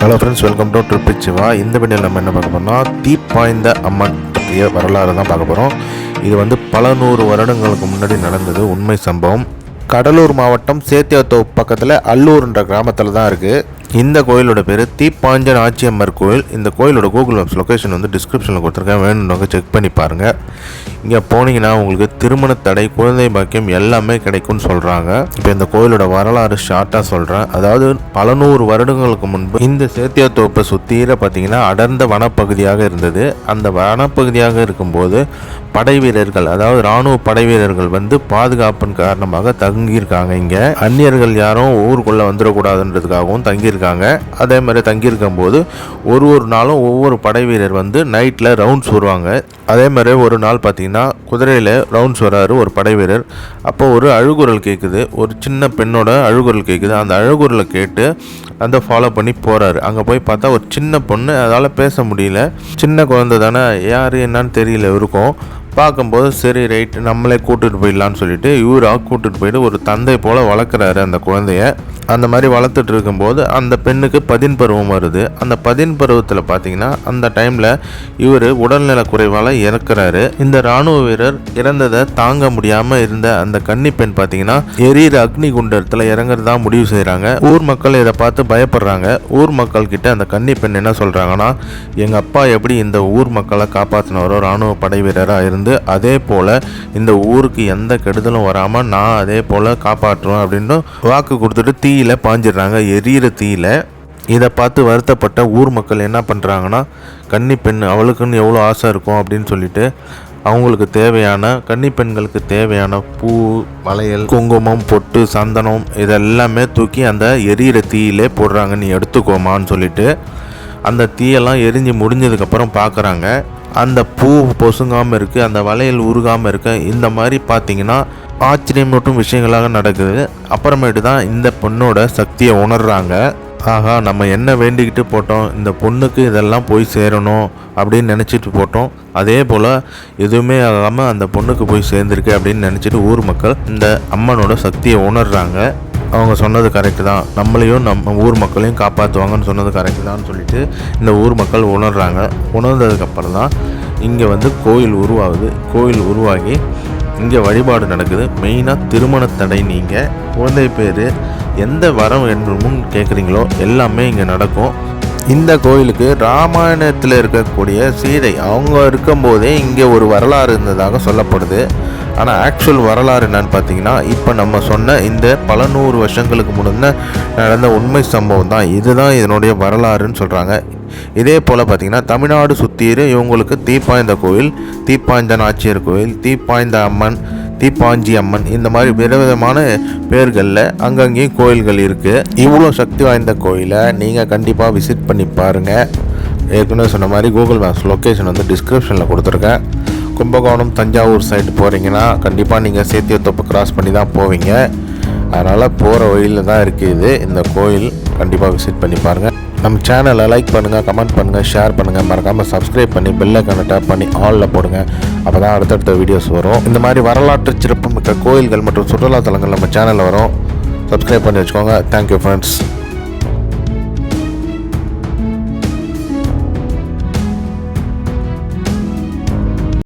Hello friends welcome to trip Siva இந்த வீடியோவில் நம்ம என்ன பார்க்க போகிறோம்னா தீப்பாய்ந்த அம்மன் பற்றிய வரலாறு தான் பார்க்க போகிறோம் இது வந்து பல நூறு வருடங்களுக்கு முன்னாடி நடந்தது உண்மை சம்பவம். கடலூர் மாவட்டம் சேத்தியாத்தோப்பு பக்கத்தில் அல்லூர்ன்ற கிராமத்தில் தான் இருக்குது இந்த கோயிலோட பேர் தீப்பாஞ்சன் ஆச்சியம்மர் கோயில். இந்த கோயிலோட கூகுள் மேப்ஸ் லொக்கேஷன் வந்து டிஸ்கிரிப்ஷனில் கொடுத்துருக்கேன். வேணுன்றவங்க செக் பண்ணி பாருங்கள் இங்கே போனீங்கன்னா உங்களுக்கு திருமண தடை குழந்தை பாக்கியம் எல்லாமே கிடைக்கும்னு சொல்கிறாங்க இப்போ இந்த கோயிலோட வரலாறு ஷார்ட்டாக சொல்கிறேன் அதாவது பல நூறு வருடங்களுக்கு முன்பு இந்த சேத்தியாத்தோப்பை சுத்தீர பார்த்தீங்கன்னா அடர்ந்த வனப்பகுதியாக இருந்தது. அந்த வனப்பகுதியாக இருக்கும்போது படை வீரர்கள் அதாவது இராணுவ படை வீரர்கள் வந்து பாதுகாப்பின் காரணமாக தங்கியிருக்காங்க இங்கே. அந்நியர்கள் யாரும் ஊருக்குள்ளே வந்துடக்கூடாதுன்றதுக்காகவும் தங்கியிருக்காங்க. அதே மாதிரி தங்கியிருக்கும் போது ஒரு ஒரு நாளும் ஒவ்வொரு படை வீரர் வந்து நைட்டில் ரவுண்ட்ஸ் வருவாங்க அதே மாதிரி ஒரு நாள் பார்த்தீங்கன்னா குதிரையில் ரவுண்ட்ஸ் வராரு ஒரு படை வீரர் அப்போ ஒரு அழுகுரல் கேட்குது ஒரு சின்ன பெண்ணோட அழுகுரல் கேட்குது அந்த அழுகுரலை கேட்டு அந்த ஃபாலோ பண்ணி போகிறாரு அங்கே போய் பார்த்தா ஒரு சின்ன பொண்ணு அதால் பேச முடியல. சின்ன குழந்தை தானே யார் என்னன்னு தெரியல இருக்கும். பார்க்கும்போது சரி ரைட் நம்மளே கூட்டிகிட்டு போயிடலான்னு சொல்லிட்டு இவராக கூட்டிகிட்டு போயிட்டு ஒரு தந்தை போல் வளர்க்குறாரு அந்த குழந்தைய. அந்த மாதிரி வளர்த்துட்டு இருக்கும்போது அந்த பெண்ணுக்கு பதின் பருவம் வருது. அந்த பதின் பருவத்தில் பார்த்தீங்கன்னா அந்த டைமில் இவர் உடல்நல குறைவால் இறக்குறாரு. இந்த ராணுவ வீரர் இறந்ததை தாங்க முடியாமல் இருந்த அந்த கன்னி பெண் பார்த்தீங்கன்னா எரியிற அக்னி குண்டத்தில் இறங்குறதா முடிவு செய்கிறாங்க ஊர் மக்கள் இதை பார்த்து பயப்படுறாங்க. ஊர் மக்கள் கிட்ட அந்த கன்னி பெண் என்ன சொல்கிறாங்கன்னா எங்கள் அப்பா எப்படி இந்த ஊர் மக்களை காப்பாற்றினவரோ ராணுவ படை வீரராக இருந்து அதே போல் இந்த ஊருக்கு எந்த கெடுதலும் வராமல் நான் அதே போல் காப்பாற்றுவேன் அப்படின்னு வாக்கு கொடுத்துட்டு தீ தீயில் பாஞ்சிடுறாங்க எரியிற தீயில. இதை பார்த்து வருத்தப்பட்ட ஊர் மக்கள் என்ன பண்ணுறாங்கன்னா கன்னி பெண் அவளுக்குன்னு எவ்வளோ ஆசை இருக்கும்? அப்படின்னு சொல்லிட்டு அவங்களுக்கு தேவையான கன்னி பெண்களுக்கு தேவையான பூ வளையல் குங்குமம் பொட்டு சந்தனம் இதெல்லாமே தூக்கி அந்த எரியிற தீயிலே போடுறாங்க நீ எடுத்துக்கோமான்னு சொல்லிட்டு. அந்த தீயெல்லாம் எரிஞ்சு முடிஞ்சதுக்கப்புறம் பார்க்குறாங்க அந்த பூ பொசுங்காமல் இருக்குது அந்த வளையல் உருகாமல் இருக்கு இந்த மாதிரி பார்த்தீங்கன்னா ஆச்சரியமூட்டும் விஷயங்களாக நடக்குது. அப்புறமேட்டு தான் இந்த பொண்ணோட சக்தியை உணர்றாங்க. ஆஹா நம்ம என்ன வேண்டிக்கிட்டு போட்டோம்? இந்த பொண்ணுக்கு இதெல்லாம் போய் சேரணும் அப்படின்னு நினச்சிட்டு போட்டோம். அதே போல் எதுவுமே ஆகாமல் அந்த பொண்ணுக்கு போய் சேர்ந்துருக்கு அப்படின்னு நினச்சிட்டு ஊர் மக்கள் இந்த அம்மனோட சக்தியை உணர்றாங்க. அவங்க சொன்னது கரெக்டு தான். நம்மளையும் நம்ம ஊர் மக்களையும் காப்பாற்றுவாங்கன்னு சொன்னது கரெக்டு தான் சொல்லிட்டு இந்த ஊர் மக்கள் உணர்கிறாங்க உணர்ந்ததுக்கப்புறம் தான் இங்கே வந்து கோயில் உருவாகுது. கோயில் உருவாகி இங்கே வழிபாடு நடக்குது. மெயினாக திருமண தடை நீங்கள் குழந்தை பேர் எந்த வரம் வேண்டுமும் கேட்குறீங்களோ எல்லாமே இங்கே நடக்கும். இந்த கோயிலுக்கு ராமாயணத்தில் இருக்கக்கூடிய சீதை அவங்க இருக்கும்போதே இங்கே ஒரு வரலாறு இருந்ததாக சொல்லப்படுது. ஆனால் ஆக்சுவல் வரலாறு என்னன்னு பார்த்தீங்கன்னா இப்போ நம்ம சொன்ன இந்த பல நூறு வருஷங்களுக்கு முன்ன நடந்த உண்மை சம்பவம் தான். இதுதான் இதனுடைய வரலாறுன்னு சொல்கிறாங்க இதே போல் பார்த்தீங்கன்னா தமிழ்நாடு சுத்தீர் இவங்களுக்கு தீப்பாய்ந்த கோயில் தீப்பாய்ந்த நாச்சியர் கோயில் தீப்பாய்ந்த அம்மன் தீப்பாஞ்சி அம்மன். இந்த மாதிரி விதவிதமான பேர்களில் அங்கங்கேயும் கோயில்கள் இருக்குது இவ்வளோ சக்தி வாய்ந்த கோயிலை நீங்கள் கண்டிப்பாக விசிட் பண்ணி பாருங்கள் ஏற்கனவே சொன்ன மாதிரி கூகுள் மேப்ஸ் லொக்கேஷன் வந்து டிஸ்கிரிப்ஷனில் கொடுத்துருக்கேன். கும்பகோணம் தஞ்சாவூர் சைடு போகிறீங்கன்னா கண்டிப்பாக நீங்கள் சேத்தியத்தோப்பு கிராஸ் பண்ணி தான் போவீங்க. அதனால் போகிற வழியில் தான் இருக்குது இது. இந்த கோயில் கண்டிப்பாக விசிட் பண்ணி பாருங்கள் நம்ம சேனலை லைக் பண்ணுங்கள் கமெண்ட் பண்ணுங்கள் ஷேர் பண்ணுங்கள் மறக்காமல் சப்ஸ்கிரைப் பண்ணி பெல்லைக்கான டேப் பண்ணி ஆலில் போடுங்க. அப்போ தான் அடுத்தடுத்த வீடியோஸ் வரும். இந்த மாதிரி வரலாற்று சிறப்புமிக்க கோயில்கள் மற்றும் சுற்றுலாத்தலங்கள் நம்ம சேனலில் வரும். சப்ஸ்கிரைப் பண்ணி வச்சுக்கோங்க. Thank you friends